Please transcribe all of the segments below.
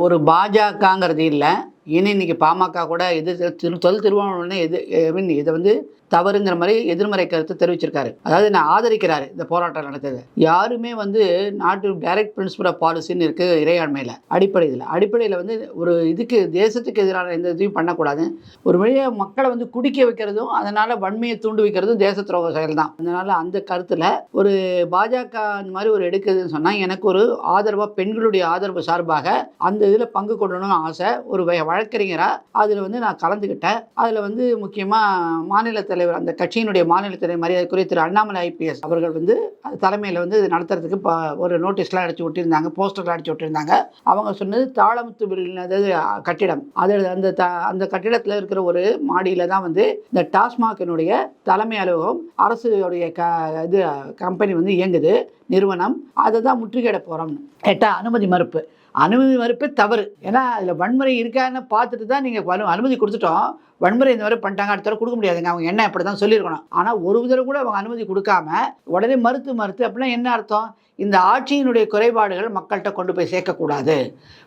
ஒரு பாஜகங்கிறது இல்லை. இனி இன்னைக்கு பாமக கூட எதிர் திரு தொல் திருவாரூர்னு எது மீன் இதை வந்து தவறுங்கிற மாதிரி எதிர்மறை கருத்து தெரிவிச்சிருக்காரு. அதாவது நான் ஆதரிக்கிறாரு இந்த போராட்டம் நடந்தது யாருமே வந்து நாட்டு டைரக்ட் பிரின்சிபல் ஆஃப் பாலிசின்னு இருக்கு இறையாண்மையில் அடிப்படையில். அடிப்படையில் வந்து ஒரு இதுக்கு தேசத்துக்கு எதிரான எந்த இதையும் பண்ணக்கூடாது. ஒரு வழியாக மக்களை வந்து குடிக்க வைக்கிறதும் அதனால் வன்மையை தூண்டு வைக்கிறதும் தேச துரோக செயல் தான். அதனால் அந்த கருத்தில் ஒரு பாஜக அந்த மாதிரி ஒரு எடுக்குதுன்னு சொன்னால் எனக்கு ஒரு ஆதரவாக பெண்களுடைய ஆதரவு சார்பாக அந்த இதில் பங்கு கொள்ளணும்னு ஆசை ஒரு வழ வழக்கறிஞராக அதில் வந்து நான் கலந்துக்கிட்டேன் அதில் வந்து முக்கியமாக மாநில தலைவர் அந்த கட்சியினுடைய மாநில தலைவர் மரியாதைக்குரிய திரு அண்ணாமலை ஐபிஎஸ் அவர்கள் வந்து அது தலைமையில் வந்து இது நடத்துறதுக்கு ஒரு நோட்டீஸ்லாம் அடிச்சு விட்டிருந்தாங்க போஸ்டர்லாம் அடிச்சு விட்டிருந்தாங்க. அவங்க சொன்னது தாளமுத்து பில்டிங் அதாவது கட்டிடம். அது அந்த த அந்த கட்டிடத்தில் இருக்கிற ஒரு மாடியில் தான் வந்து இந்த டாஸ்மாகினுடைய தலைமை அலுவலகம் அரசுடைய க இது கம்பெனி வந்து இயங்குது நிறுவனம். அதை தான் முற்றுகையிட போகிறோம்னு கேட்டால் அனுமதி மறுப்பு. அனுமதி மறுப்பு தவறு. ஏன்னா அதில் வன்முறை இருக்கான்னு பார்த்துட்டு தான் நீங்கள் அனுமதி கொடுத்துட்டோம். வன்முறை இந்த மாதிரி பண்ணிட்டாங்க அடுத்த தடவை கொடுக்க முடியாதுங்க அவங்க என்ன அப்படி தான் சொல்லியிருக்கணும். ஆனால் ஒரு தடவை கூட அவங்க அனுமதி கொடுக்காம உடனே மறுத்து மறுத்து அப்படின்னா என்ன அர்த்தம்? இந்த ஆட்சியினுடைய குறைபாடுகள் மக்கள்கிட்ட கொண்டு போய் சேர்க்கக்கூடாது.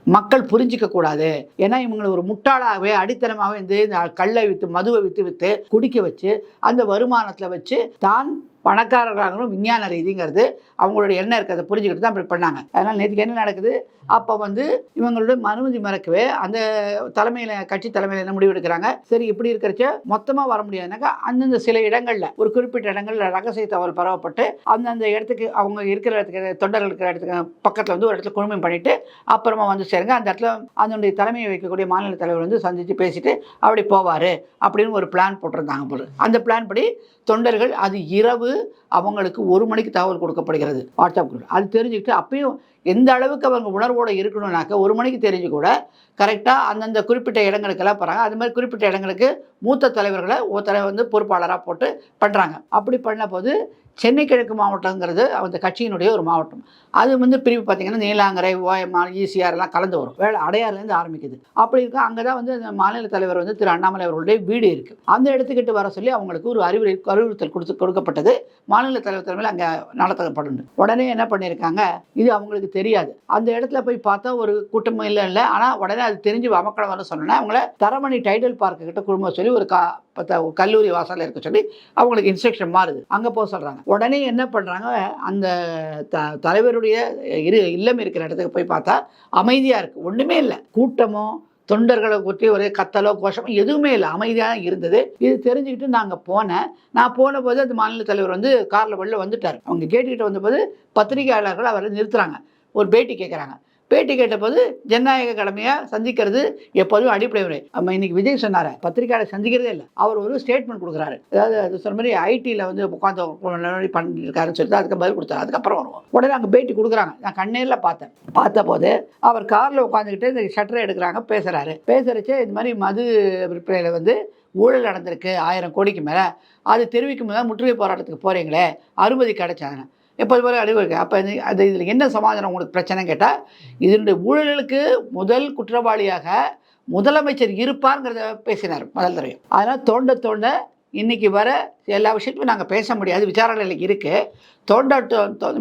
மக்கள் புரிஞ்சிக்கக்கூடாது. ஏன்னா இவங்களை ஒரு முட்டாளாகவே அடித்தனமாகவே இந்த இந்த கல்லை விற்று மதுவை விற்று விற்று குடிக்க வச்சு அந்த வருமானத்தில் வச்சு தான் பணக்காரர்களாகவும் விஞ்ஞான ரீதிங்கிறது. அவங்களுடைய எண்ணம் இருக்கிறத புரிஞ்சுக்கிட்டு தான் இப்படி பண்ணாங்க. அதனால் நேற்றுக்கு என்ன நடக்குது? அப்போ வந்து இவங்களுடைய அனுமதி மறக்கவே அந்த தலைமையில் கட்சி தலைமையில் என்ன முடிவு எடுக்கிறாங்க? சரி இப்படி இருக்கிறச்ச மொத்தமாக வர முடியாதுனாக்கா அந்தந்த சில இடங்களில் ஒரு குறிப்பிட்ட இடங்களில் ரகசிய தகவல் பரவப்பட்டு அந்தந்த இடத்துக்கு அவங்க இருக்கிற இடத்துக்கு தொண்டர்கள் இருக்கிற இடத்துக்கு பக்கத்தில் வந்து ஒரு இடத்துல குழுமம் பண்ணிட்டு அப்புறமா வந்து சேருங்க. அந்த இடத்துல அதனுடைய தலைமையை வைக்கக்கூடிய மாநில தலைவர் வந்து சந்தித்து பேசிட்டு அப்படி போவார். அப்படின்னு ஒரு பிளான் போட்டிருந்தாங்க போல அந்த பிளான் படி தொண்டர்கள் அது இரவு April அவங்களுக்கு ஒரு மணிக்கு தகவல் கொடுக்கப்படுகிறது. WhatsApp group. அது தெரிஞ்சுக்கிட்டு அப்பயும் எந்த அளவுக்கு அவங்க உணர்வோடு இருக்கணும்னாக்க ஒரு மணிக்கு தெரிஞ்சு கூட கரெக்டாக அந்தந்த குறிப்பிட்ட இடங்களுக்கெல்லாம் போகிறாங்க அது மாதிரி குறிப்பிட்ட இடங்களுக்கு மூத்த தலைவர்களை தலைவர் வந்து பொறுப்பாளராக போட்டு பண்ணுறாங்க அப்படி பண்ண போது சென்னை கிழக்கு மாவட்டங்கிறது அந்த கட்சியினுடைய ஒரு மாவட்டம். அது வந்து பிரிவு பார்த்தீங்கன்னா நீலாங்கரை ஓஎம்ஆர் ஈசிஆர்லாம் எல்லாம் கலந்து வரும். வேலை அடையாறுலேருந்து ஆரம்பிக்குது. அப்படி இருக்க. அங்கே தான் வந்து அந்த மாநில தலைவர் வந்து திரு அண்ணாமலை அவர்களுடைய வீடு இருக்குது அந்த இடத்துக்கிட்டு வர சொல்லி அவங்களுக்கு ஒரு அறிவுரை அறிவுறுத்தல் கொடுத்து கொடுக்கப்பட்டது. மாநில தலைவர் தலைமையில் அங்கே நடத்தப்படணும். உடனே என்ன பண்ணியிருக்காங்க இது அவங்களுக்கு தெரியாது. அந்த இடத்துல போய் பார்த்தா ஒரு கூட்டம் இல்லை இல்லை. ஆனால் உடனே அது தெரிஞ்சு அமக்கடம் வர சொன்னோன்னா அவங்கள தரமணி டைடல் பார்க்கு கிட்ட குடும்பம் சொல்லி ஒரு கா பத்த- கல்லூரி வாசலில் இருக்க சொல்லி அவங்களுக்கு இன்ஸ்ட்ரக்ஷன் மாறுது. அங்கே போக சொல்கிறாங்க உடனே என்ன பண்ணுறாங்க அந்த த தலைவருடைய இரு இல்லம் இருக்கிற இடத்துக்கு போய் பார்த்தா அமைதியாக இருக்குது ஒன்றுமே இல்லை. கூட்டமோ தொண்டர்களை பற்றி ஒரே கத்தலோ கோஷமோ எதுவுமே இல்லை. அமைதியாக இருந்தது. இது தெரிஞ்சுக்கிட்டு நாங்கள் போனேன். நான் போன போது அந்த மாநில தலைவர் வந்து காரில் வெளில வந்துட்டார். அவங்க கேட்டுக்கிட்டு வந்தபோது பத்திரிகையாளர்கள் அவரை நிறுத்துறாங்க. ஒரு பேட்டி கேட்குறாங்க பேட்டி கேட்டபோது ஜனநாயக கடமையாக சந்திக்கிறது எப்போதும் அடிப்படை முறை. நம்ம இன்னைக்கு விஜய் சொன்னார் பத்திரிக்கையாளர் சந்திக்கிறதே இல்லை. அவர் ஒரு ஸ்டேட்மெண்ட் கொடுக்குறாரு. அதாவது அது சொன்ன மாதிரி ஐடியில் வந்து உட்காந்து பண்ணிருக்காருன்னு சொல்லிட்டு அதுக்கு பதில் கொடுத்தாரு. அதுக்கப்புறம் வருவோம். உடனே அங்கே பேட்டி கொடுக்குறாங்க. நான் கண்ணேரில் பார்த்தேன். பார்த்த போது அவர் காரில் உட்காந்துக்கிட்டு இந்த ஷட்டரை எடுக்கிறாங்க பேசுகிறாரு பேசுகிறச்சே இந்த மாதிரி மது விற்பனையில் வந்து ஊழல் நடந்திருக்கு ஆயிரம் கோடிக்கு மேலே. அது தெரிவிக்கும் போது முற்றுகை போராட்டத்துக்கு போகிறீங்களே அனுமதி கிடைச்சாங்க எப்போது போல அனுமதி அப்போ அது இதில் என்ன சமாதானம் உங்களுக்கு பிரச்சனை கேட்டால் இதனுடைய ஊழலுக்கு முதல் குற்றவாளியாக முதலமைச்சர் இருப்பாருங்கிறத பேசினார் முதல் தடவை. அதனால் தோண்ட தோண்ட இன்றைக்கி வர எல்லா விஷயத்தையும் நாங்கள் பேச முடியாது. விசாரணையில் இருக்குது தோண்ட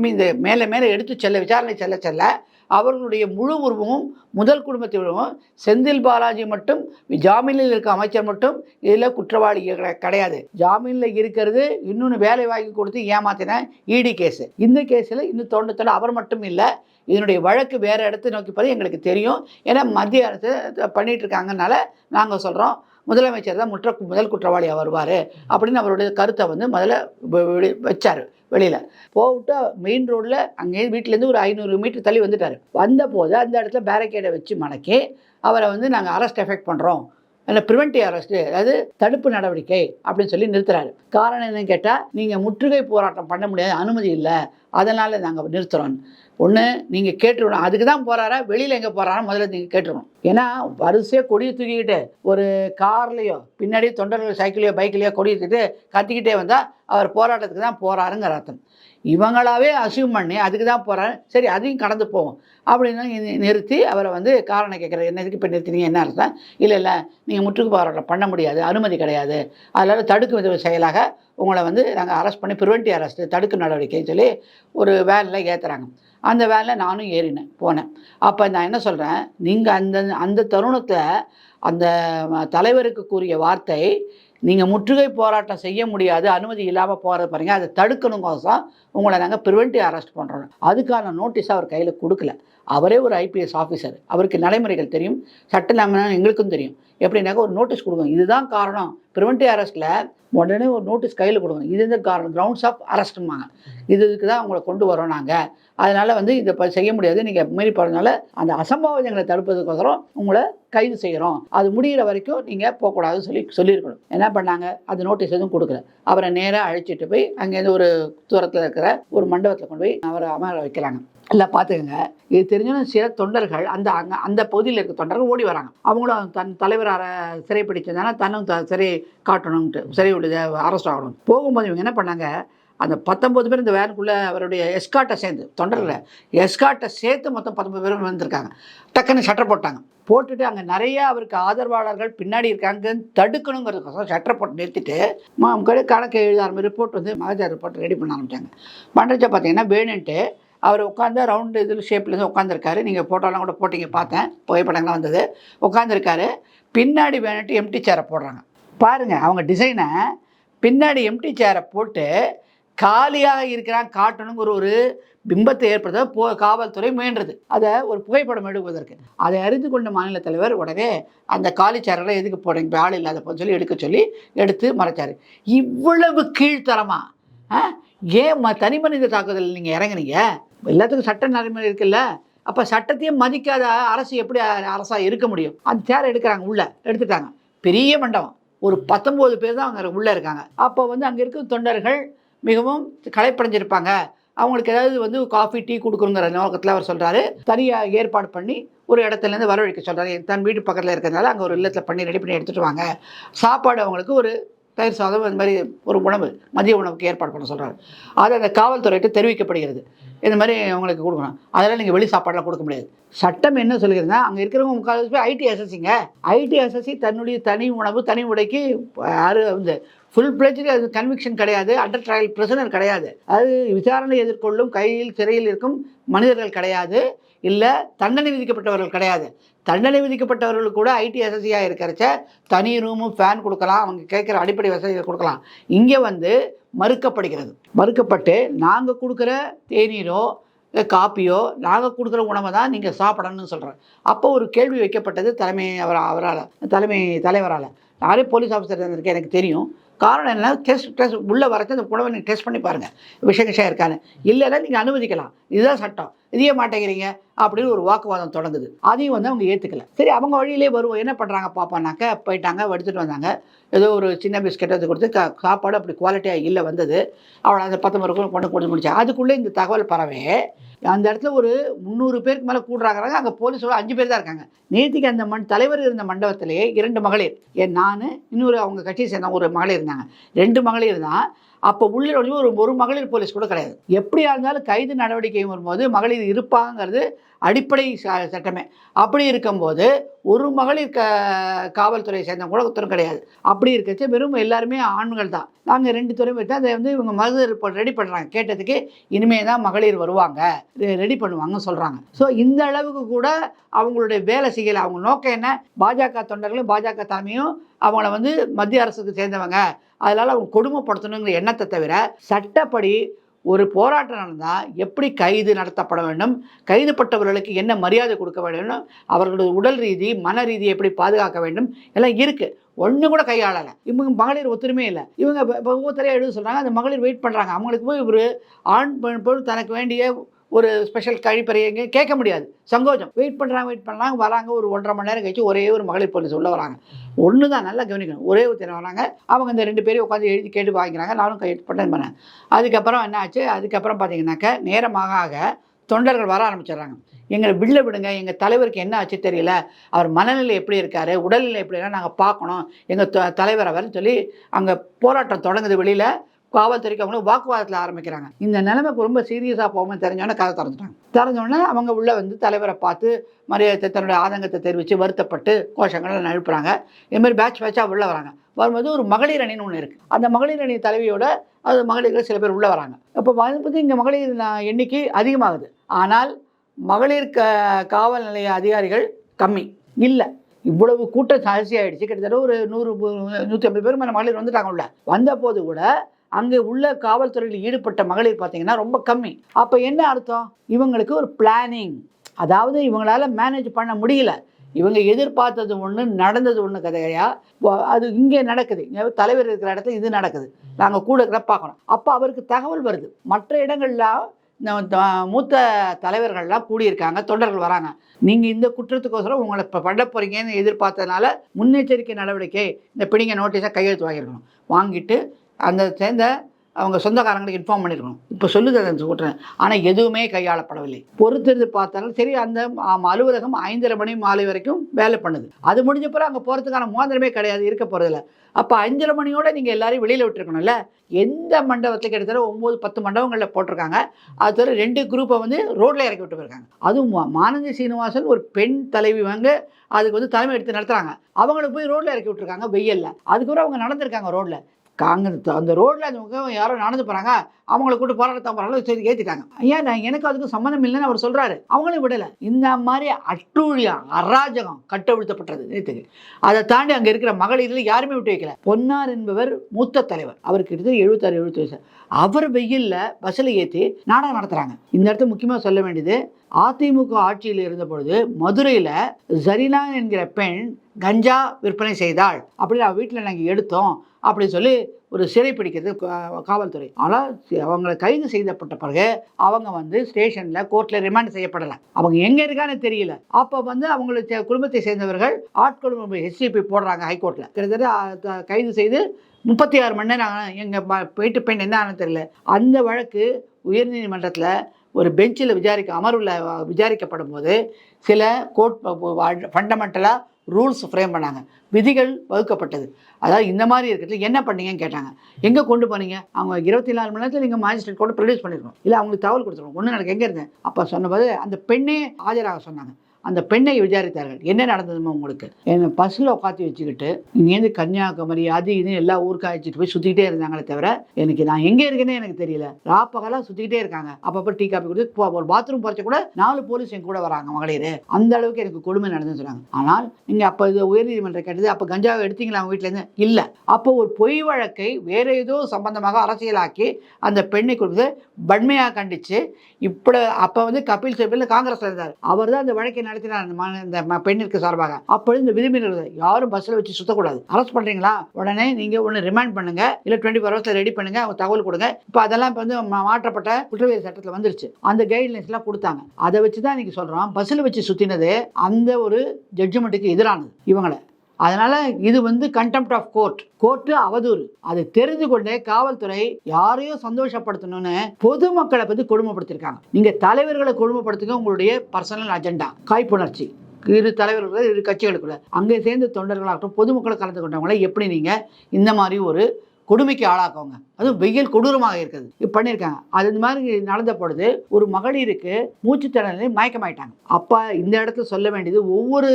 மீன் இந்த மேலே மேலே எடுத்து செல்ல விசாரணை செல்ல செல்ல அவர்களுடைய முழு உருவமும் முதல் குடும்பத்தினரும் செந்தில் பாலாஜி மட்டும் ஜாமீனில் இருக்க அமைச்சர் மட்டும் இதில் குற்றவாளி கிடை- கிடையாது. ஜாமீனில் இருக்கிறது இன்னொன்று வேலை வாங்கி கொடுத்து ஏமாத்தின இடி கேஸு. இந்த கேஸில் இன்னும் தோண்ட அவர் மட்டும் இல்லை. இதனுடைய வழக்கு வேறு இடத்தை நோக்கி போது எங்களுக்கு தெரியும். ஏன்னா மத்திய அரசு பண்ணிகிட்டு இருக்காங்கனால நாங்கள் சொல்கிறோம் முதலமைச்சர் தான் முற்ற முதல் குற்றவாளியாக வருவார். அப்படின்னு அவருடைய கருத்தை வந்து முதல்ல வச்சார். வெளியில். போட்டு மெயின் ரோட்டில் அங்கேயே வீட்டிலேருந்து ஒரு ஐநூறு மீட்டர் தள்ளி வந்துட்டார். வந்தபோது அந்த இடத்துல பேரிகேடை வச்சு மணக்கி அவரை வந்து நாங்கள் அரெஸ்ட் எஃபெக்ட் பண்ணுறோம் இல்லை ப்ரிவென்டிவ் அரெஸ்ட் அதாவது தடுப்பு நடவடிக்கை அப்படின்னு சொல்லி நிறுத்துறாரு. காரணம் என்னன்னு கேட்டால் நீங்கள் முற்றுகை போராட்டம் பண்ண முடியாது அனுமதி இல்லை. அதனால் நாங்கள் நிறுத்துகிறோம் ஒன்று நீங்கள் கேட்டுருணும் அதுக்கு தான் போகிறாரா வெளியில் எங்கே போகிறாரா முதல்ல நீங்கள் கேட்டுருணும் ஏன்னா வரிசையாக கொடியை தூக்கிக்கிட்டு ஒரு கார்லேயோ பின்னாடி தொண்டர்கள் சைக்கிளையோ பைக்கிலையோ கொடி தூக்கிட்டு கத்திக்கிட்டே வந்தால் அவர் போராட்டத்துக்கு தான் போகிறாருங்கிற அர்த்தம். இவங்களாவே அசியூம் பண்ணி அதுக்கு தான் போகிறேன் சரி அதையும் கடந்து போவோம். அப்படின்னு நிறுத்தி அவரை வந்து காரணம் கேட்குற என்ன இதுக்கு இப்போ நிறுத்தினீங்க? என்ன அர்த்தம்? இல்லை இல்லை நீங்கள் முற்றுக்கு போராட்டம் பண்ண முடியாது. அனுமதி கிடையாது. அதனால் தடுக்கும் வித செயலாக உங்களை வந்து நாங்கள் அரெஸ்ட் பண்ணி ப்ரிவென்டிவ் அரெஸ்ட் தடுக்கும் நடவடிக்கைன்னு சொல்லி ஒரு வேனில் ஏற்றுறாங்க அந்த வேனில் நானும் ஏறினேன் போனேன். அப்போ நான் என்ன சொல்கிறேன் நீங்கள் அந்த அந்த தருணத்தை அந்த தலைவருக்கு கூறிய வார்த்தை நீங்கள் முற்றுகை போராட்டம் செய்ய முடியாது அனுமதி இல்லாமல் போகிறது பாருங்க. அதை தடுக்கணுங்கோசம் உங்களை நாங்கள் ப்ரிவென்டிவ் அரெஸ்ட் பண்ணுறோம் அதுக்கான நோட்டீஸ் அவர் கையில் கொடுக்கல. அவரே ஒரு ஐபிஎஸ் ஆஃபீஸர் அவருக்கு நடைமுறைகள் தெரியும். சட்ட இல்லாமல் எங்களுக்கும் தெரியும். எப்படின்னாக்க ஒரு நோட்டீஸ் கொடுக்கணும் இதுதான் காரணம். ப்ரிவென்டிவ் அரெஸ்ட்டில் உடனே ஒரு நோட்டீஸ் கையில் கொடுக்கணும் இது இந்த காரணம்? கிரவுண்ட்ஸ் ஆஃப் அரெஸ்ட்டுமாங்க இது இதுக்கு தான் உங்களை கொண்டு வரோம் நாங்கள் அதனால் வந்து இதை செய்ய முடியாது. நீங்கள் மீறி போகிறதுனால அந்த அசம்பாவிதங்களை தடுப்பதுக்கோசரம் உங்களை கைது செய்கிறோம் அது முடிகிற வரைக்கும் நீங்கள் போகக்கூடாதுன்னு சொல்லி சொல்லியிருக்கணும். என்ன பண்ணாங்க? அது நோட்டீஸ் எதுவும் கொடுக்கல. அவரை நேராக அழைச்சிட்டு போய் அங்கேருந்து ஒரு தூரத்தில் இருக்கிற ஒரு மண்டபத்தில் கொண்டு போய் அவரை அமர வைக்கிறாங்க. இல்லை பார்த்துக்கங்க. இது தெரிஞ்சவங்க சில தொண்டர்கள் அந்த அங்கே அந்த பகுதியில் இருக்க தொண்டர்கள் ஓடி வராங்க. அவங்களும் தன் தலைவர் சிறை பிடிச்சதானே தன்னும் த சிறை காட்டணும்ட்டு சிறை விடுத அரெஸ்ட் ஆகணும் போகும்போது இவங்க என்ன பண்ணாங்க? அந்த பத்தொம்பது பேர் இந்த வேனுக்குள்ளே அவருடைய எஸ்காட்டை சேர்ந்து தொண்டரில் எஸ்காட்டை சேர்த்து மொத்தம் பத்தொம்பது பேர் வந்திருக்காங்க. டக்குன்னு ஷட்டர் போட்டாங்க. போட்டுட்டு அங்கே நிறைய அவருக்கு ஆதரவாளர்கள் பின்னாடி இருக்காங்கன்னு தடுக்கணுங்கிறதுக்கோசம் ஷட்டர் போட்டு நிறுத்திட்டு கடை கணக்கு எழுத ஆரம்பி ரிப்போர்ட் வந்து மகஜர் ரிப்போர்ட் ரெடி பண்ண ஆரம்பிச்சாங்க. பண்ணுறச்ச பார்த்தீங்கன்னா வேணுன்ட்டு அவர் உட்காந்து ரவுண்டு இதில் ஷேப்பில் தான் உட்காந்துருக்காரு நீங்கள் ஃபோட்டோலாம் கூட போட்டிங்க பார்த்தேன். புகைப்படங்கள்லாம் வந்தது. உட்காந்துருக்காரு பின்னாடி வேணுன்ட்டு எம்டி சேரை போடுறாங்க. பாருங்கள் அவங்க டிசைனை பின்னாடி எம்டி சேரை போட்டு காலியாக இருக்கிறான் காட்டணுங்கிற ஒரு பிம்பத்தை ஏற்படுத்த போ காவல்துறை முயன்றது. அதை ஒரு புகைப்படம் எடுப்பதற்கு. அதை அறிந்து கொண்ட மாநில தலைவர் உடனே அந்த காலி சேரெல்லாம் எதுக்கு போடுறீங்க? இப்போ ஆள் இல்லாத போன்னு சொல்லி எடுக்க சொல்லி எடுத்து மறைச்சாரு. இவ்வளவு கீழ்த்தரமா? ஆ? ஏன் ம தனி மனித தாக்குதல் நீங்கள் இறங்குனீங்க? எல்லாத்துக்கும் சட்ட நடைமுறை இருக்குல்ல. அப்போ சட்டத்தையும் மதிக்காத அரசு எப்படி அரசாக இருக்க முடியும்? அந்த சேரை எடுக்கிறாங்க உள்ளே எடுத்துட்டாங்க. பெரிய மண்டபம். ஒரு பத்தொம்போது பேர் தான் அங்கே உள்ளே இருக்காங்க. அப்போ வந்து அங்கே இருக்கும் தொண்டர்கள் மிகவும் களைப்படைஞ்சிருப்பாங்க. அவங்களுக்கு ஏதாவது வந்து காஃபி டீ கொடுக்கணுங்கிற நோக்கத்தில் அவர் சொல்கிறாரு தனியாக ஏற்பாடு பண்ணி ஒரு இடத்துலேருந்து வரவழைக்க சொல்கிறாரு தன் வீட்டு பக்கத்தில் இருக்கிறதுனால அங்கே ஒரு இல்லத்தில் பண்ணி ரெடி பண்ணி எடுத்துகிட்டு வாங்க. சாப்பாடு அவங்களுக்கு ஒரு தயிர் சாதம் இந்த மாதிரி ஒரு உணவு மதிய உணவுக்கு ஏற்பாடு பண்ண சொல்கிறாரு அது அந்த காவல்துறைக்கு தெரிவிக்கப்படுகிறது. இந்த மாதிரி அவங்களுக்கு கொடுக்கணும். அதெல்லாம் நீங்கள் வெளி சாப்பாடெலாம் கொடுக்க முடியாது. சட்டம் என்ன சொல்லுகிறதுனா அங்கே இருக்கிறவங்க முக்கால் போய் ஐடி எஸ்எஸ்சிங்க ஐடி எஸ்எஸ்சி தன்னுடைய தனி உணவு தனி உடைக்கு யார் வந்து ஃபுல் பிளேஜுக்கு அது கன்விக்ஷன் கிடையாது. அண்டர் ட்ரையல் பிரசனர் கிடையாது. அது விசாரணை எதிர்கொள்ளும் கையில் சிறையில் இருக்கும் மனிதர்கள் கிடையாது. இல்லை தண்டனை விதிக்கப்பட்டவர்கள் கிடையாது. தண்டனை விதிக்கப்பட்டவர்களுக்கு கூட ஐடி எஸ்எஸ்சியாக இருக்கிறச்ச தனி ரூமும் ஃபேன் கொடுக்கலாம். அவங்க கேட்குற அடிப்படை வசதிகள் கொடுக்கலாம். இங்கே வந்து மறுக்கப்படுகிறது. மறுக்கப்பட்டு நாங்கள் கொடுக்குற தேநீரோ இல்லை காப்பியோ நாங்கள் கொடுக்குற உணவை தான் நீங்கள் சாப்பிடணும்னு சொல்கிறோம் அப்போ ஒரு கேள்வி வைக்கப்பட்டது தலைமை அவர் அவரால் தலைமை தலைவரால். நானே போலீஸ் ஆஃபீஸர் இருந்திருக்கேன் எனக்கு தெரியும். காரணம் என்ன டெஸ்ட் டெஸ்ட் உள்ளே வரச்சு அந்த புடவை நீங்கள் டெஸ்ட் பண்ணி பாருங்கள் விஷ இருக்கான்னு. இல்லைன்னா நீங்கள் அனுமதிக்கலாம். இதுதான் சட்டம். இதையே மாட்டேங்கிறீங்க அப்படின்னு ஒரு வாக்குவாதம் தொடங்குது. அதையும் வந்து அவங்க ஏற்றுக்கல சரி அவங்க வழியிலே வருவோம். என்ன பண்ணுறாங்க பாப்பானாக்க போயிட்டாங்க எடுத்துகிட்டு வந்தாங்க. ஏதோ ஒரு சின்ன பிஸ்கெட் அது கொடுத்து கா சாப்பாடு அப்படி குவாலிட்டியாக இல்லை வந்தது. அவளை அந்த பத்து கொண்டு கொண்டு முடிச்சா. அதுக்குள்ளே இந்த தகவல் பரவே அந்த இடத்துல ஒரு முந்நூறு பேருக்கு மேலே கூடுறாங்க அங்கே போலீஸோட அஞ்சு பேர் தான் இருக்காங்க. நேற்றுக்கு அந்த மண் தலைவர் இருந்த மண்டபத்திலேயே இரண்டு மகளிர். என் நான் இன்னொரு அவங்க கட்சியை சேர்ந்த ஒரு மகளிர் இருந்தாங்க. ரெண்டு மகளிர் தான் அப்போ உள்ள ஒரு ஒரு மகளிர் போலீஸ் கூட கிடையாது. எப்படியா இருந்தாலும் கைது நடவடிக்கை வரும்போது மகளிர் இருப்பாங்கிறது அடிப்படை ச- சட்டமே. அப்படி இருக்கும்போது ஒரு மகளிர் க காவல்துறையை சேர்ந்த கூட ஒருத்தரும் கிடையாது. அப்படி இருக்கச்சு வெறும் எல்லாருமே ஆண்கள் தான். நாங்கள் ரெண்டு துறையும் வச்சு அதை வந்து இவங்க மகளிர் ரிப்போர்ட் ரெடி பண்ணுறாங்க கேட்டதுக்கு இனிமே தான் மகளிர் வருவாங்க. ரெடி பண்ணுவாங்கன்னு சொல்கிறாங்க ஸோ இந்த அளவுக்கு கூட அவங்களுடைய வேலை செய்யலை. அவங்க நோக்கம் என்ன? பாஜக தொண்டர்களும் பாஜக தலைமையும் அவங்கள வந்து மத்திய அரசுக்கு சேர்ந்தவங்க. அதனால் அவங்க கொடுமைப்படுத்தணுங்கிற எண்ணத்தை தவிர சட்டப்படி ஒரு போராட்டம் நடந்தால் எப்படி கைது நடத்தப்பட வேண்டும்? கைதுப்பட்டவர்களுக்கு என்ன மரியாதை கொடுக்க வேண்டும்? அவர்களுடைய உடல் ரீதி மன ரீதியை எப்படி பாதுகாக்க வேண்டும்? எல்லாம் இருக்குது ஒன்று கூட கையாளலை. இவங்க மகளிர் ஒத்துருமே இல்லை. இவங்க ஒவ்வொருத்தரையாக எழுத சொல்கிறாங்க அந்த மகளிர் வெயிட் பண்ணுறாங்க அவங்களுக்கு போய் ஒரு ஆண் பெண் பொருள் தனக்கு வேண்டிய ஒரு ஸ்பெஷல் கழிப்பறை எங்கேயும் கேட்க முடியாது. சங்கோஜம். வெயிட் பண்ணுறாங்க வெயிட் பண்ணுறாங்க வராங்க ஒரு ஒன்றரை மணி நேரம் கழிச்சு ஒரே ஒரு மகளிர் போலீஸ் உள்ள வராங்க. ஒன்று தான் நல்லா கவனிக்கணும். ஒரே ஒருத்தர் வராங்க. அவங்க இந்த ரெண்டு பேரையும் உட்காந்து எழுதி கேட்டு வாங்கிக்கிறாங்க. நானும் கையெழுத்து பண்ணேன் பண்ணேன். அதுக்கப்புறம் என்ன ஆச்சு? அதுக்கப்புறம் பார்த்தீங்கன்னாக்க நேரமாக ஆக தொண்டர்கள் வர ஆரம்பிச்சிடுறாங்க. எங்களை வில்ல விடுங்க. எங்கள் தலைவருக்கு என்ன ஆச்சு தெரியல. அவர் மனநிலை எப்படி இருக்கார்? உடல்நிலை எப்படி இருக்கா நாங்கள் பார்க்கணும். எங்கள் த- தலைவர் அவர்னு சொல்லி அங்கே போராட்டம் தொடங்குது வெளியில். காவல்துறைக்கு அவங்களும் வாக்குவாதத்தில் ஆரம்பிக்கிறாங்க. இந்த நிலைமைக்கு ரொம்ப சீரியஸாக போகும்போது தெரிஞ்சோன்னே கதை திறந்துட்டாங்க. திறந்தோடனே அவங்க உள்ளே வந்து தலைவரை பார்த்து மரியாதை தன்னுடைய ஆதங்கத்தை தெரிவித்து வருத்தப்பட்டு கோஷங்களை எழுப்புறாங்க. இதுமாதிரி பேட்ச் பேட்சாக உள்ளே வராங்க. வரும்போது ஒரு மகளிர் அணின்னு ஒன்று இருக்குது அந்த மகளிர் அணி தலைவியோட அது மகளிர்கள் சில பேர் உள்ளே வராங்க. அப்போ வந்து இங்கே மகளிர் எண்ணிக்கை அதிகமாகுது. ஆனால் மகளிர் க காவல் நிலைய அதிகாரிகள் கம்மி. இல்லை. இவ்வளவு கூட்டம் ஜாஸ்தி ஆயிடுச்சு. கிட்டத்தட்ட ஒரு நூறு நூற்றி ஐம்பது பேர் மேலே மகளிர் வந்துட்டாங்க உள்ள. வந்த போது கூட அங்கே உள்ள காவல்துறையில் ஈடுபட்ட மகளிர் பார்த்தீங்கன்னா ரொம்ப கம்மி. அப்போ என்ன அர்த்தம்? இவங்களுக்கு ஒரு பிளானிங் அதாவது இவங்களால மேனேஜ் பண்ண முடியல. இவங்க எதிர்பார்த்தது ஒன்று நடந்தது ஒன்று கதையா? அது இங்கே நடக்குது. தலைவர் இருக்கிற இடத்துல இது நடக்குது. நாங்கள் கூட இருக்கிற பார்க்கணும். அப்போ அவருக்கு தகவல் வருது. மற்ற இடங்கள்லாம் இந்த த- மூத்த தலைவர்கள்லாம் கூடியிருக்காங்க. தொண்டர்கள் வராங்க. நீங்கள் இந்த குற்றத்துக்கோசரம் உங்களை இப்போ பண்ண போகிறீங்கன்னு எதிர்பார்த்ததுனால முன்னெச்சரிக்கை நடவடிக்கை இந்த பிடிங்க நோட்டீஸாக கையெழுத்து வாங்கியிருக்கணும். வாங்கிட்டு அந்த சேர்ந்த அவங்க சொந்தக்காரங்களுக்கு இன்ஃபார்ம் பண்ணியிருக்கணும் இப்போ சொல்லுது அந்த சொல்கிறேன் ஆனால் எதுவுமே கையாளப்படவில்லை. பொறுத்திருந்து பார்த்தாலும் சரி அந்த அலுவலகம் ஐந்தரை மணி மாலை வரைக்கும் வேலை பண்ணுது. அது முடிஞ்ச பிறகு அங்கே போகிறதுக்கான மோதிரமே கிடையாது இருக்க போகிறதில்ல அப்போ அஞ்சரை மணியோட நீங்கள் எல்லாரையும் வெளியில் விட்டுருக்கணும்ல? எந்த மண்டபத்தில் கிட்டத்தட்ட ஒம்பது பத்து மண்டபங்களில் போட்டிருக்காங்க. அது தவிர ரெண்டு குரூப்பை வந்து ரோட்டில் இறக்கி விட்டு போயிருக்காங்க. அதுவும் மா- மானந்தி சீனிவாசன் ஒரு பெண் தலைவி வந்து அதுக்கு வந்து தலைமை எடுத்து நடத்துகிறாங்க அவங்களுக்கு போய் ரோட்டில் இறக்கி விட்டுருக்காங்க வெயிலில். அதுக்கப்புறம் அவங்க நடந்திருக்காங்க ரோட்டில் காங்கிரஸ் அந்த ரோட்டில் அந்த முகம் யாரோ நடந்து போகிறாங்க அவங்கள கூட்டு போராட்டம் போகிறாங்க சரி ஏற்றிட்டாங்க ஏன் நான் எனக்கு அதுக்கு சம்மந்தம் இல்லைன்னு அவர் சொல்கிறாரு அவங்களும் விடலை. இந்த மாதிரி அட்டூழியம் அராஜகம் கட்டவிழ்த்தப்பட்டது நேற்றுக்கு அதை தாண்டி அங்கே இருக்கிற மகளிரில் யாருமே விட்டு வைக்கல. பொன்னார் என்பவர் மூத்த தலைவர். அவருக்கு கிட்டத்தட்ட எழுபத்தாறு எழுபத்தி வயசு. அவர் வெயிலில் பஸ்ஸில் ஏற்றி நாடகம் நடத்துகிறாங்க இந்த இடத்துல முக்கியமாக சொல்ல வேண்டியது அதிமுக ஆட்சியில் இருந்த பொழுது மதுரையில் ஜரினா என்கிற பெண் கஞ்சா விற்பனை செய்தாள். அப்படி அவள் வீட்டில் நாங்கள் எடுத்தோம். அப்படின்னு சொல்லி ஒரு சிறை பிடிக்கிறது காவல்துறை. ஆனால் அவங்களை கைது செய்யப்பட்ட பிறகு அவங்க வந்து ஸ்டேஷனில் கோர்ட்டில் ரிமாண்ட் செய்யப்படலை. அவங்க எங்கே இருக்கான்னு தெரியல. அப்போ வந்து அவங்களுடைய குடும்பத்தை சேர்ந்தவர்கள் ஆட்கொள்ளும் ஹெச்டிபி போடுறாங்க ஹைகோர்ட்டில் கிட்டத்தட்ட கைது செய்து முப்பத்தி ஆறு மணி நேரம் எங்கள் போயிட்டு பெண் என்ன ஆனது தெரியல. அந்த வழக்கு உயர்நீதிமன்றத்தில் ஒரு பெஞ்சில் விசாரிக்க அமர்வில் விசாரிக்கப்படும் போது சில கோர்ட் ஃபண்டமெண்டலாக ரூல்ஸ் ஃப்ரேம் பண்ணாங்க. விதிகள் வகுக்கப்பட்டது. அதாவது இந்த மாதிரி இருக்கிறதுல என்ன பண்ணீங்கன்னு கேட்டாங்க. எங்கே கொண்டு போனீங்க? அவங்க இருபத்தி நாலு மணி நேரத்தில் நீங்கள் மாஜிஸ்ட்ரேட் கூட ப்ரொடியூஸ் பண்ணிருக்கணும். இல்லை அவங்களுக்கு தகவல் கொடுத்துருக்கணும். ஒன்று எனக்கு எங்கே இருந்தேன்? அப்போ சொன்னபோது அந்த பெண்ணே ஆஜராக சொன்னாங்க. அந்த பெண்ணை விசாரித்தார்கள். என்ன நடந்ததுமா உங்களுக்கு? என்னை பஸ்ஸில் உட்காத்தி வச்சுக்கிட்டு இங்கேருந்து கன்னியாகுமரி அது இது எல்லா ஊருக்கு அழைச்சிட்டு போய் சுற்றிக்கிட்டே இருந்தாங்களே தவிர எனக்கு நான் எங்கே இருக்கேனே எனக்கு தெரியல. ராப்பகலாக சுற்றிக்கிட்டே இருக்காங்க. அப்பப்போ டீ காப்பி கொடுத்து ஒரு பாத்ரூம் போகிறச்ச கூட நாலு போலீஸ் என் கூட வராங்க மகளிர். அந்த அளவுக்கு எனக்கு கொடுமை நடந்துன்னு சொன்னாங்க. ஆனால் நீங்கள் அப்போ இது உயர்நீதிமன்றம் கேட்டது அப்போ கஞ்சாவை எடுத்தீங்களா அவங்க வீட்டிலேருந்து இல்லை. அப்போ ஒரு பொய் வழக்கை வேற ஏதோ சம்பந்தமாக அரசியலாக்கி அந்த பெண்ணை கொடுத்து வன்மையாக கண்டிச்சு இப்படி அப்போ வந்து கபில் சேபில் காங்கிரஸ் இருந்தார். அவர் தான் அந்த வழக்கை நடத்தினார் அந்த இந்த பெண்ணிற்கு சார்பாக. அப்பொழுது இந்த விதிமீறல் யாரும் பஸ்ஸில் வச்சு சுத்தக்கூடாது. அரெஸ்ட் பண்ணுறீங்களா உடனே நீங்கள் ஒன்று ரிமாண்ட் பண்ணுங்க. இல்லை டுவெண்ட்டி ஃபோர் ஹவர்ஸில் ரெடி பண்ணுங்க. அவங்க தகவல் கொடுங்க. இப்போ அதெல்லாம் இப்போ வந்து மா- மாற்றப்பட்ட குற்றவியல் சட்டத்தில் வந்துருச்சு. அந்த கைட்லைன்ஸ்லாம் கொடுத்தாங்க. அதை வச்சு தான் இன்னைக்கு சொல்கிறோம் பஸ்ஸில் வச்சு சுற்றினது அந்த ஒரு ஜட்ஜ்மெண்ட்டுக்கு எதிரானது. இவங்களை அதனால இது வந்து கண்டெம்ட் ஆஃப் கோர்ட் கோர்ட்டு அவதூறு. அது தெரிந்து கொண்டே காவல்துறை யாரையும் சந்தோஷப்படுத்தணும்னு பொதுமக்களை பத்தி கொடுமைப்படுத்திருக்காங்க. நீங்க தலைவர்களை கொடுமைப்படுத்துங்க உங்களுடைய பர்சனல் அஜெண்டா காய்ப்புணர்ச்சி இரு தலைவர்களுக்குள்ள இரு கட்சிகளுக்குள்ள. அங்கே சேர்ந்த தொண்டர்களாகட்டும் பொதுமக்களை கலந்து கொண்டவங்களை எப்படி நீங்கள் இந்த மாதிரி ஒரு கொடுமைக்கு ஆளாக்குவாங்க. அதுவும் வெயில் கொடூரமாக இருக்குது. இது பண்ணியிருக்காங்க. அது இந்த மாதிரி நடந்த பொழுது ஒரு மகளிருக்கு மூச்சுத்திறனிலே மயக்கமாயிட்டாங்க. அப்போ இந்த இடத்துல சொல்ல வேண்டியது ஒவ்வொரு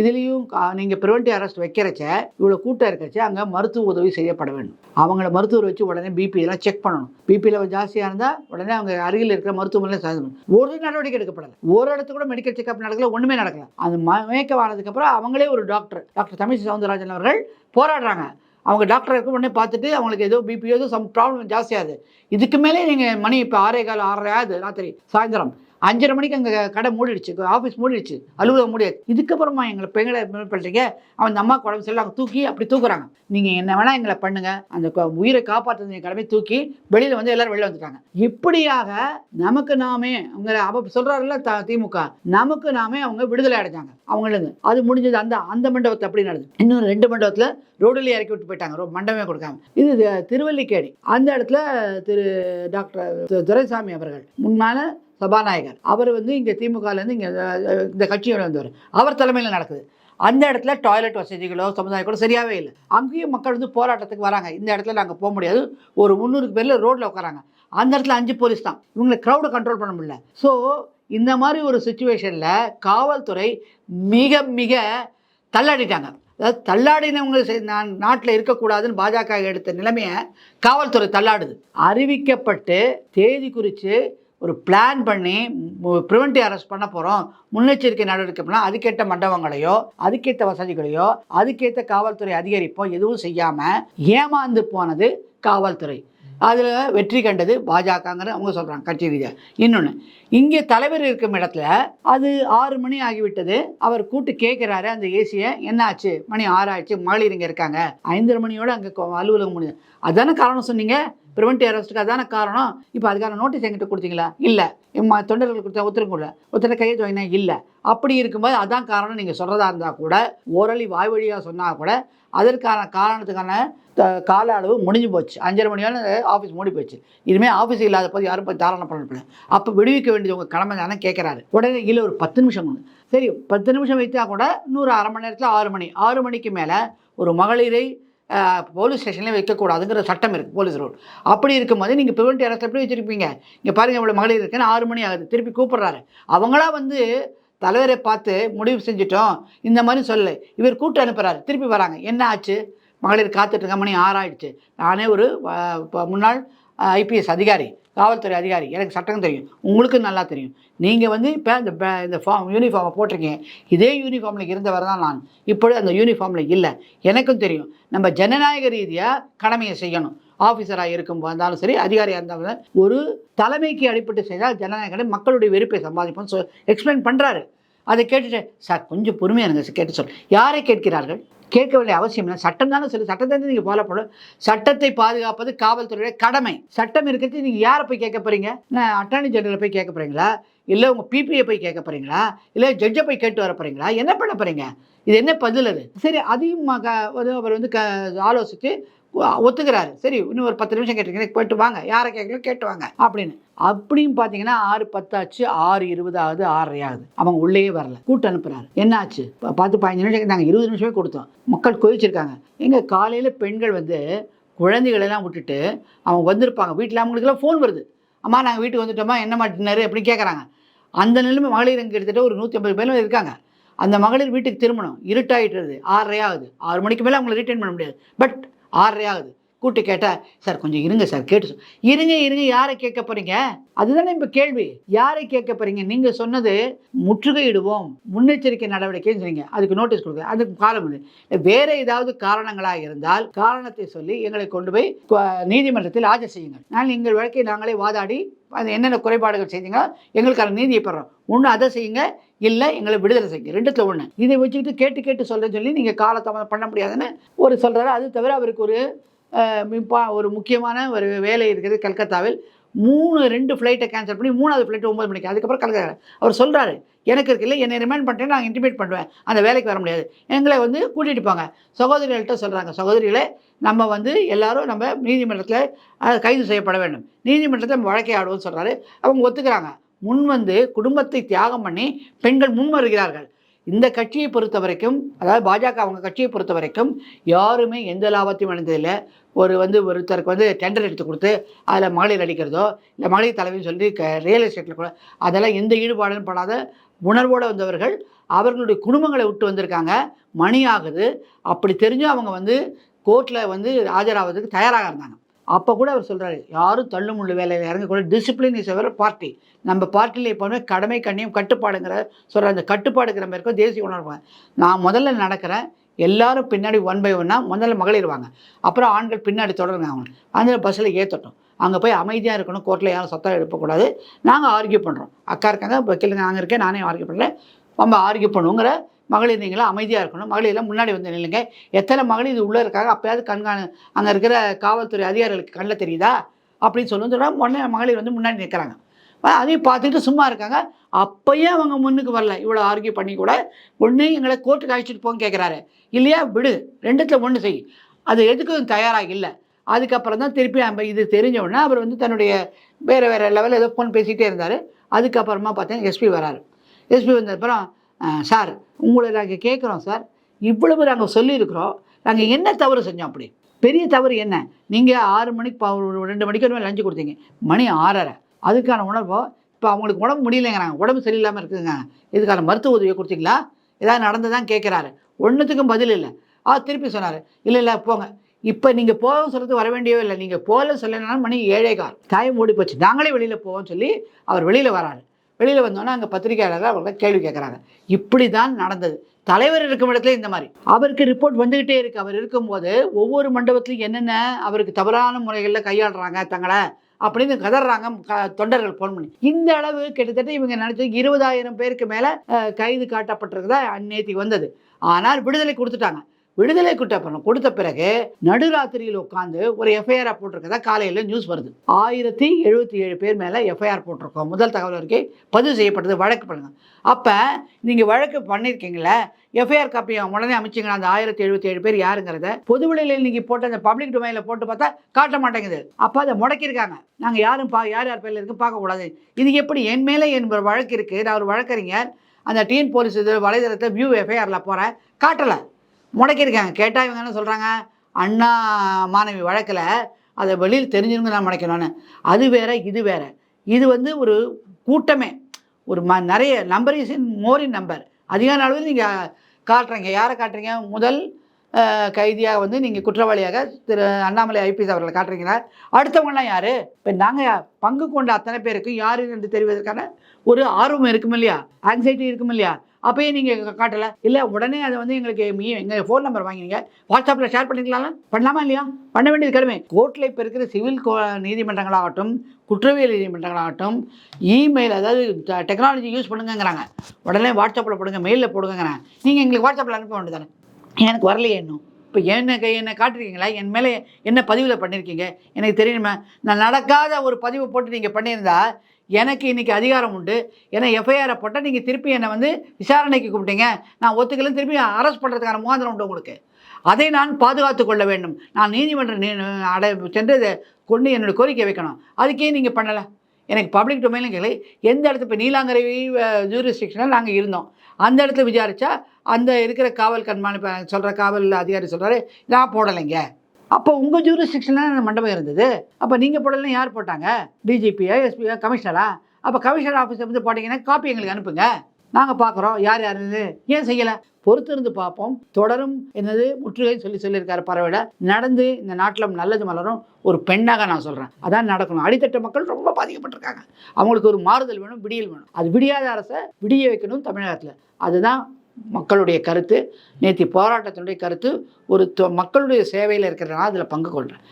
இதுலேயும் நீங்கள் ப்ரிவென்டிவ் அரெஸ்ட் வைக்கிறச்ச இவ்வளோ கூட்டம் இருக்கச்ச அங்கே மருத்துவ உதவி செய்யப்பட வேண்டும். அவங்கள மருத்துவர் வச்சு உடனே பிபி இதெல்லாம் செக் பண்ணணும். பிபி லெவல் ஜாஸ்தியாக இருந்தால் உடனே அவங்க அருகில் இருக்கிற மருத்துவமனையில் சேர்க்கணும் ஒரு நடவடிக்கை எடுக்கப்படலை. ஒரு இடத்து கூட மெடிக்கல் செக்அப் நடக்கல ஒன்றுமே நடக்கல. அந்த மயக்கம் ஆனதுக்கப்புறம் அவங்களே ஒரு டாக்டர் டாக்டர் தமிழ் சவுந்தரராஜன் அவர்கள் போராடுறாங்க. அவங்க டாக்டர் இருக்க உடனே பார்த்துட்டு அவங்களுக்கு ஏதோ பிபி ஏதோ சம் ப்ராப்ளம் ஜாஸ்தியாகுது. இதுக்கு மேலே நீங்கள் மணி இப்போ ஆறே கால் ஆறரை ஆகுது ராத்திரி சாயந்தரம். அஞ்சரை மணிக்கு அங்கே கடை மூடிடுச்சு ஆஃபீஸ் மூடிடுச்சு அலுவலகம் மூடிடுச்சு இதுக்கப்புறமா எங்களை பெண்களை பண்ணுறீங்க அவன் அந்த அம்மா குழம்பு அவங்க தூக்கி அப்படி தூக்குறாங்க. நீங்கள் என்ன வேணால் எங்களை பண்ணுங்க. அந்த உயிரை காப்பாற்றுறது கடமை தூக்கி வெளியில் வந்து எல்லாரும் வெளில வந்துட்டாங்க. இப்படியாக நமக்கு நாமே அவங்க அவ சொல்கிறாருல்ல த திமுக நமக்கு நாமே அவங்க விடுதலை அடைஞ்சாங்க. அவங்களுக்கு அது முடிஞ்சது அந்த அந்த மண்டபத்தை அப்படி நடந்தது. இன்னும் ரெண்டு மண்டபத்தில் ரோடுலேயே இறக்கி விட்டு போயிட்டாங்க. ரோ மண்டபமே கொடுக்காம. இது திருவல்லிக்கேணி. அந்த இடத்துல திரு டாக்டர் துரைசாமி அவர்கள் முன்னால சபாநாயகர். அவர் வந்து இங்கே திமுகலேருந்து இங்கே இந்த கட்சியோட வந்தவர் அவர் தலைமையில் நடக்குது. அந்த இடத்துல டாய்லெட் வசதிகளோ சமுதாய கூட சரியாகவே இல்லை. அங்கேயும் மக்கள் வந்து போராட்டத்துக்கு வராங்க. இந்த இடத்துல நாங்கள் போக முடியாது. ஒரு முந்நூறுக்கு பேரில் ரோட்டில் உட்காராங்க அந்த இடத்துல அஞ்சு போலீஸ் தான். இவங்களை க்ரௌடை கண்ட்ரோல் பண்ண முடியல. ஸோ இந்த மாதிரி ஒரு சுச்சுவேஷனில் காவல்துறை மிக மிக தள்ளாடிட்டாங்க. அதாவது தள்ளாடினவங்க நான் நாட்டில் இருக்கக்கூடாதுன்னு பாஜக எடுத்த நிலைமையை காவல்துறை தள்ளாடுது. அறிவிக்கப்பட்டு தேதி குறித்து ஒரு பிளான் பண்ணி ப்ரிவென்டிவ் அரெஸ்ட் பண்ண போகிறோம் முன்னெச்சரிக்கை நடவடிக்கை பண்ணால் அதுக்கேற்ற மண்டபங்களையோ அதுக்கேற்ற வசதிகளையோ அதுக்கேற்ற காவல்துறை அதிகரிப்போ எதுவும் செய்யாமல் ஏமாந்து போனது காவல்துறை. அதில் வெற்றி கண்டது பாஜகங்கிற அவங்க சொல்கிறாங்க கட்சி ரீதியாக இன்னொன்று இங்கே தலைவர் இருக்கும் இடத்துல அது ஆறு மணி ஆகிவிட்டது. அவர் கூட்டு கேட்குறாரு அந்த ஏசியை என்ன ஆச்சு மணி ஆறு ஆச்சு மகளிர் இங்கே இருக்காங்க. ஐந்தரை மணியோடு அங்கே அலுவலகம் முடியுது அதுதானே காரணம் சொன்னீங்க? பிரிவென்டிவ் அரெஸ்ட்டுக்கு அதான காரணம்? இப்போ அதுக்கான நோட்டீஸ் எங்கிட்ட கொடுத்தீங்களா? இல்லை. இம்மா தொண்டர்கள் கொடுத்த உத்தரவு கூட உத்தர கையெழுத்து வாங்கினா இல்லை. அப்படி இருக்கும்போது அதான் காரணம் நீங்கள் சொல்கிறதா இருந்தால் கூட ஓரளி வாய் வழியாக சொன்னால் கூட அதற்கான காரணத்துக்கான கால அளவு முடிஞ்சு போச்சு. அஞ்சரை மணியான ஆஃபீஸ் மூடி போச்சு. இனிமேல் ஆஃபீஸ் இல்லாத போது யாரும் போய் தாராளம் பண்ணல அப்போ விடுவிக்க வேண்டியது உங்கள் கடமை தானே கேட்குறாரு உடனே இல்லை ஒரு பத்து நிமிஷம் சரி பத்து நிமிஷம் வைத்தா கூட இன்னொரு அரை மணி நேரத்தில் ஆறு மணி. ஆறு மணிக்கு மேலே ஒரு மகளிரை போலீஸ் ஸ்டேஷன்லேயே வைக்கக்கூடாதுங்கிற சட்டம் இருக்குது போலீஸ் ரூல். அப்படி இருக்கும்போது நீங்கள் ப்ரிவென்ட் அரெஸ்ட் எப்படி வச்சுருப்பீங்க? இங்கே பாருங்கள் இவ்வளோ மகளிர் இருக்குன்னு ஆறு மணி ஆகுது திருப்பி கூப்பிட்றாரு. அவங்களா வந்து தலைவரை பார்த்து முடிவு செஞ்சிட்டோம் இந்த மாதிரி சொல்லலை. இவர் கூட்டு அனுப்புகிறாரு திருப்பி வராங்க. என்ன ஆச்சு? மகளிர் காத்துட்ருக்க மணி ஆறாயிடுச்சு. நானே ஒரு முன்னாள் ஐபிஎஸ் அதிகாரி. காவல்துறை அதிகாரி எனக்கு சட்டம் தெரியும். உங்களுக்கு நல்லா தெரியும். நீங்கள் வந்து இப்போ இந்த இந்த ஃபார்ம் யூனிஃபார்மை போட்டிருக்கீங்க. இதே யூனிஃபார்மில் இருந்தவர் தான் நான். இப்பொழுது அந்த யூனிஃபார்மில் இல்லை. எனக்கும் தெரியும். நம்ம ஜனநாயக ரீதியாக கடமையை செய்யணும். ஆஃபீஸராக இருக்கும் இருந்தாலும் சரி அதிகாரியாக இருந்தாலும் ஒரு தலைமைக்கு அடிப்பட்டு செய்தால் ஜனநாயக மக்களுடைய வெறுப்பை சம்பாதிப்போம்னு சொ எக்ஸ்பிளைன் பண்ணுறாரு அதை கேட்டுட்டு சார் கொஞ்சம் பொறுமையாக இருங்க சார் கேட்டு சொல். யாரை கேட்கிறார்கள்? கேட்க வேண்டிய அவசியம் இல்லை. சட்டம் தானே சொல்லி. சட்டத்தை நீங்கள் ஃபாலோ பண்ணணும். சட்டத்தை பாதுகாப்பது காவல்துறையுடைய கடமை. சட்டம் இருக்கிறது நீங்கள் யாரை போய் கேட்க போகிறீங்க நான் அட்டார்னி ஜெனரலை போய் கேட்க போகிறீங்களா இல்லை உங்கள் பிபிஐ போய் கேட்க போகிறீங்களா இல்லை ஜட்ஜை போய் கேட்டு வர போகிறீங்களா என்ன பண்ண போகிறீங்க இது என்ன பதில் அது? சரி அதையும் ம- அவர் வந்து க ஆலோசித்து ஒத்துக்கிறாரு. சரி இன்னும் ஒரு பத்து நிமிஷம் கேட்டிருக்கீங்க போயிட்டு வாங்க. யாரை கேட்கலாம் கேட்டு வாங்க அப்படின்னு. அப்படியும் பார்த்தீங்கன்னா ஆறு பத்தாச்சு ஆறு இருபது ஆகுது ஆறரை ஆகுது. அவங்க உள்ளேயே வரல. கூட்டு அனுப்புறாரு. என்ன ஆச்சு பார்த்து பதினஞ்சு நிமிஷம் நாங்கள் இருபது நிமிஷமே கொடுத்தோம். மக்கள் கொதிச்சிருக்காங்க எங்கள் காலையில் பெண்கள் வந்து குழந்தைகளெல்லாம் விட்டுட்டு அவங்க வந்திருப்பாங்க. வீட்டில் அவங்களுக்குலாம் ஃபோன் வருது. அம்மா நாங்கள் வீட்டுக்கு வந்துட்டோமா என்னம்மா டின்னர் அப்படின்னு கேட்குறாங்க அந்த நிலைமை மகளிர் இங்கே கிட்டத்தட்ட ஒரு நூற்றி ஐம்பது இருக்காங்க. அந்த மகளிர் வீட்டுக்கு திரும்பணும். இருட்டாயிட்டுருது ஆறரை ஆகுது. ஆறு மணிக்கு மேலே அவங்கள ரிட்டர்ன் பண்ண முடியாது. பட் ஆறரை ஆகுது கூட்டு கேட்டால் சார் கொஞ்சம் இருங்க சார் கேட்டு இருங்க இருங்க யாரை கேட்க போறீங்க? அதுதானே இப்போ கேள்வி. யாரை கேட்க போறீங்க? நீங்கள் சொன்னது முற்றுகையிடுவோம் முன்னெச்சரிக்கை நடவடிக்கைன்னு சொன்னீங்க. அதுக்கு நோட்டீஸ் கொடுங்க. அதுக்கு காலம் இல்லை வேற ஏதாவது காரணங்களாக இருந்தால் காரணத்தை சொல்லி எங்களை கொண்டு போய் நீதிமன்றத்தில் ஆஜர் செய்யுங்கள். நான் எங்கள் வழக்கை நாங்களே வாதாடி அது என்னென்ன குறைபாடுகள் செய்தீங்களோ எங்களுக்கான நீதியை பெறோம். ஒன்று அதை செய்யுங்க. இல்லை எங்களை விடுதலை செய்யுங்க. ரெண்டுத்துல ஒன்று இதை வச்சுக்கிட்டு கேட்டு கேட்டு சொல்கிறேன்னு சொல்லி நீங்கள் காலத்தாமதம் பண்ண முடியாதுன்னு ஒரு சொல்கிறாரு அது தவிர அவருக்கு ஒரு ஒரு முக்கியமான ஒரு வேலை இருக்குது கல்கத்தாவில். மூணு ரெண்டு ஃப்ளைட்டை கேன்சல் பண்ணி மூணாவது ஃப்ளைட் ஒம்பது மணிக்கு. அதுக்கப்புறம் கல்கத்தா அவர் சொல்கிறாரு எனக்கு இருக்குல்ல என்னை ரிமைண்ட் பண்ணிட்டு நான் இன்டிமேட் பண்ணுவேன். அந்த வேலைக்கு வர முடியாது. எங்களை வந்து கூட்டிகிட்டு போங்க. சகோதரிகள்கிட்ட சொல்கிறாங்க சகோதரிகளை நம்ம வந்து எல்லாரும் நம்ம நீதிமன்றத்தில் கைது செய்யப்பட வேண்டும். நீதிமன்றத்தில் நம்ம வழக்கை ஆடுவோம்னு சொல்கிறாரு அவங்க ஒத்துக்கிறாங்க. முன் வந்து குடும்பத்தை தியாகம் பண்ணி பெண்கள் முன் வருகிறார்கள் இந்த கட்சியை பொறுத்த வரைக்கும் அதாவது பாஜக அவங்க கட்சியை பொறுத்த வரைக்கும் யாருமே எந்த லாபத்தையும் அடைந்ததில்லை. ஒரு வந்து ஒருத்தருக்கு வந்து டெண்டர் எடுத்து கொடுத்து அதில் மகளிர் அடிக்கிறதோ இல்லை மகளிர் தலைவின்னு சொல்லி க ரியல் எஸ்டேட்டில் கூட அதெல்லாம் எந்த ஈடுபாடும் படாத உணர்வோடு வந்தவர்கள் அவர்களுடைய குடும்பங்களை விட்டு வந்திருக்காங்க. மணி ஆகுது. அப்படி தெரிஞ்சும் அவங்க வந்து கோர்ட்டில் வந்து ஆஜராகிறதுக்கு தயாராக இருந்தாங்க. அப்போ கூட அவர் சொல்கிறாரு யாரும் தள்ளுமுள்ளு வேலையில் இறங்கக்கூட டிசிப்ளின் இஸ் எவர் பார்ட்டி நம்ம பார்ட்டியில் எப்போவுமே கடமை கண்ணியம் கட்டுப்பாடுங்கிற சொல்கிற அந்த கட்டுப்பாடுங்கிற மாதிரி இருக்கும் தேசிய உணர்வு நான் முதல்ல நடக்கிறேன் எல்லாரும் பின்னாடி ஒன் பை ஒன்னாக முதல்ல மகளிர் வாங்க அப்புறம் ஆண்கள் பின்னாடி தொடருங்க அவங்க. அந்த பஸ்ஸில் ஏற்றட்டும் அங்கே போய் அமைதியாக இருக்கணும் கோர்ட்டில் யாரும் சத்தம் எழுப்பக்கூடாது. நாங்கள் ஆர்கியூ பண்ணுறோம் அக்கா இருக்காங்க வக்கீல் நாங்கள் இருக்கேன் நானே ஆர்கியூ பண்ணுறேன் நம்ம ஆர்கியூ பண்ணுவோங்கிற மகளிர் நீங்களாம் அமைதியாக இருக்கணும். மகளிர்லாம் முன்னாடி வந்து நில்லுங்க. எத்தனை மகளிர் இது உள்ளே இருக்காங்க? அப்போயாவது கண்காணி அங்கே இருக்கிற காவல்துறை அதிகாரிகளுக்கு கண்ணில் தெரியுதா? அப்படின்னு சொல்லணும் சொன்னால் உடனே மகளிர் வந்து முன்னாடி நிற்கிறாங்க அதையும் பார்த்துட்டு சும்மா இருக்காங்க. அப்பயும் அவங்க முன்னுக்கு வரல. இவ்வளோ ஆர்கியூ பண்ணி கூட ஒன்று எங்களை கோர்ட்டுக்கு அழைச்சிட்டு போங்க கேட்குறாரு இல்லையா? விடு. ரெண்டுத்தில் ஒன்று செய். அது எதுக்கும் தயாராக இல்லை. அதுக்கப்புறம் தான் திருப்பி நம்ம இது தெரிஞ்ச உடனே அவர் வந்து தன்னுடைய வேறு வேறு லெவலில் ஏதோ ஃபோன் பேசிகிட்டே இருந்தார். அதுக்கப்புறமா பார்த்தீங்கன்னா எஸ்பி வராரு. எஸ்பி வந்ததுக்கப்புறம் அப்புறம் சார் உங்களை நாங்கள் கேட்குறோம் சார். இவ்வளவு நாங்கள் சொல்லியிருக்கிறோம். நாங்கள் என்ன தவறு செஞ்சோம் அப்படி? பெரிய தவறு என்ன? நீங்கள் ஆறு மணிக்கு ப- ஒரு ரெண்டு மணிக்கு ஒரு லஞ்சு கொடுத்தீங்க. மணி ஆறரை. அதுக்கான உணர்வோ இப்போ அவங்களுக்கு உடம்பு முடியலைங்கிறாங்க உடம்பு சரியில்லாமல் இருக்குங்க இதுக்கான மருத்துவ உதவியை கொடுத்தீங்களா? ஏதாவது நடந்ததான் கேட்குறாரு ஒன்றுத்துக்கும் பதில் இல்லை. ஆ திருப்பி சொன்னார். இல்லை இல்லை போங்க. இப்போ நீங்கள் போக சொல்கிறது வர வேண்டியவே இல்லை. நீங்கள் போகல சொல்லலைனாலும் மணி ஏழே கால். டைம் ஓடி போச்சு நாங்களே வெளியில் போவோம்னு சொல்லி அவர் வெளியில் வராரு. வெளியில் வந்தோன்னே அங்கே பத்திரிகையாளர்கள் அவங்கள கேள்வி கேட்குறாங்க இப்படி தான் நடந்தது. தலைவர் இருக்கும் இடத்துல இந்த மாதிரி. அவருக்கு ரிப்போர்ட் வந்துக்கிட்டே இருக்கு. அவர் இருக்கும்போது ஒவ்வொரு மண்டபத்திலையும் என்னென்ன அவருக்கு தவறான முறைகளில் கையாளுறாங்க தங்களை அப்படின்னு கதறாங்க. க- தொண்டர்கள் ஃபோன் பண்ணி. இந்த அளவு கிட்டத்தட்ட இவங்க நினைச்சது இருபதாயிரம் பேருக்கு மேலே கைது காட்டப்பட்டிருக்கிறதா அந்நேத்திக்கு வந்தது. ஆனால் விடுதலை கொடுத்துட்டாங்க. விடுதலை குற்றப்பணம் கொடுத்த பிறகு நடுராத்திரியில் உட்காந்து ஒரு எஃப்ஐஆர் போட்டிருக்கதா காலையில் நியூஸ் வருது. ஆயிரத்தி எழுபத்தி ஏழு பேர் மேலே எஃப்ஐஆர் போட்டிருக்கோம். முதல் தகவல் அறிக்கை பதிவு செய்யப்பட்டது வழக்கு பண்ணுங்க. அப்போ நீங்கள் வழக்கு பண்ணியிருக்கீங்களே எஃப்ஐஆர் காப்பி உடனே அமைச்சிங்களா? அந்த ஆயிரத்தி எழுபத்தி ஏழு பேர் யாருங்கிறத? பொதுவெளியில் நீங்கள் போட்டு அந்த பப்ளிக் டொமைனில் போட்டு பார்த்தா காட்ட மாட்டேங்குது. அப்போ அதை முடக்கியிருக்காங்க. நாங்கள் யாரும் பா யார் யார் பேரில் இருக்கு பார்க்கக்கூடாது இது எப்படி என் மேலே என் ஒரு வழக்கு இருக்குது நான் ஒரு வழக்கறிஞர். அந்த டிஎன் போலீஸ் இது வலைதளத்தை வியூ எஃப்ஐஆரில் போகிறேன் காட்டலை. முடக்கியிருக்காங்க. கேட்டால் இவங்க என்ன சொல்கிறாங்க அண்ணா மாணவி வழக்கில் அதை வெளியில் தெரிஞ்சிருந்து நான். முடைக்கணும்னு அது வேற இது வேற. இது வந்து ஒரு கூட்டமே. ஒரு ம நிறைய number is in more in number. அதிகார அளவில் நீங்கள் காட்டுறீங்க. யாரை காட்டுறீங்க? முதல் கைதியாக வந்து நீங்கள் குற்றவாளியாக திரு அண்ணாமலை ஐபிஎஸ் அவர்களை காட்டுறீங்களா? அடுத்தவங்கலாம் யார்? இப்போ நாங்கள் பங்கு கொண்ட அத்தனை பேருக்கும் யார் என்று தெரிவதற்கான ஒரு ஆர்வம் இருக்கும் இல்லையா? ஆங்ஸைட்டி இருக்கும் இல்லையா? அப்பயே நீங்கள் காட்டலை. இல்லை உடனே அதை வந்து எங்களுக்கு மீ- எங்கள் ஃபோன் நம்பர் வாங்கினீங்க. வாட்ஸ்அப்பில் ஷேர் பண்ணிக்கலாம்ல? பண்ணலாமா இல்லையா? பண்ண வேண்டியது கடமை. கோர்ட்டில் இப்போ இருக்கிற சிவில் கோ நீதிமன்றங்களாகட்டும் குற்றவியல் நீதிமன்றங்களாகட்டும் இமெயில் அதாவது டெக்னாலஜி யூஸ் பண்ணுங்கங்கிறாங்க. உடனே வாட்ஸ்அப்பில் போடுங்க மெயிலில் போடுங்கங்கிறாங்க. நீங்கள் எங்களுக்கு வாட்ஸ்அப்பில் அனுப்ப வேண்டியதானே எனக்கு வரலையே இன்னும்? இப்போ என்ன கை என்ன காட்டிருக்கீங்களா? என் மேலே என்ன பதிவில் பண்ணியிருக்கீங்க எனக்கு தெரியுமா? நான் நடக்காத ஒரு பதிவு போட்டு நீங்கள் பண்ணியிருந்தா எனக்கு இன்னைக்கு அதிகாரம் உண்டு. ஏன்னா எஃப்ஐஆரை போட்டால் நீங்கள் திருப்பி என்னை வந்து விசாரணைக்கு கூப்பிட்டீங்க. நான் ஒத்துக்கலன்னு திருப்பி அரெஸ்ட் பண்ணுறதுக்கான முகாந்திரம் உண்டு உங்களுக்கு. அதை நான் பாதுகாத்து கொள்ள வேண்டும். நான் நீதிமன்றம் நீ அடை சென்று இதை கொண்டு என்னோடய கோரிக்கை வைக்கணும். அதுக்கே நீங்கள் பண்ணலை? எனக்கு பப்ளிக் டொமைனில் கேள்வி எந்த இடத்துல இப்போ நீலாங்கரை ஜூரிஸ்டிக்ஷனில் நாங்கள் இருந்தோம். அந்த இடத்துல விசாரித்தா அந்த இருக்கிற காவல் கண்காணிப்பு சொல்கிற காவல் அதிகாரி சொல்கிறாரு நான் போடலைங்க. அப்போ உங்கள் ஜூரிஸ்டிக்ஷனில் அந்த மண்டபம் இருந்தது. அப்போ நீங்கள் போடலாம் யார் போட்டாங்க? டிஜிபியா எஸ்பியா கமிஷனரா அப்போ கமிஷனர் ஆஃபீஸில் வந்து போட்டிங்கன்னா காப்பி எங்களுக்கு அனுப்புங்க. நாங்கள் பார்க்குறோம் யார் யார் ஏன் செய்யலை? பொறுத்து இருந்து பார்ப்போம். தொடரும். என்னது? முற்றுகை சொல்லி சொல்லியிருக்காரு பரவாயில்ல. நடந்து இந்த நாட்டில் நல்லது மலரும். ஒரு பெண்ணாக நான் சொல்கிறேன் அதான் நடக்கணும். அடித்தட்ட மக்கள் ரொம்ப பாதிக்கப்பட்டிருக்காங்க. அவங்களுக்கு ஒரு மாறுதல் வேணும் விடியல் வேணும். அது விடியாத அரசை விடிய வைக்கணும் தமிழகத்தில். அதுதான் மக்களுடைய கருத்து நேற்று போராட்டத்தினுடைய கருத்து ஒரு தொ- மக்களுடைய சேவையில் இருக்கிறதுனால அதில் பங்கு கொள்கிறேன்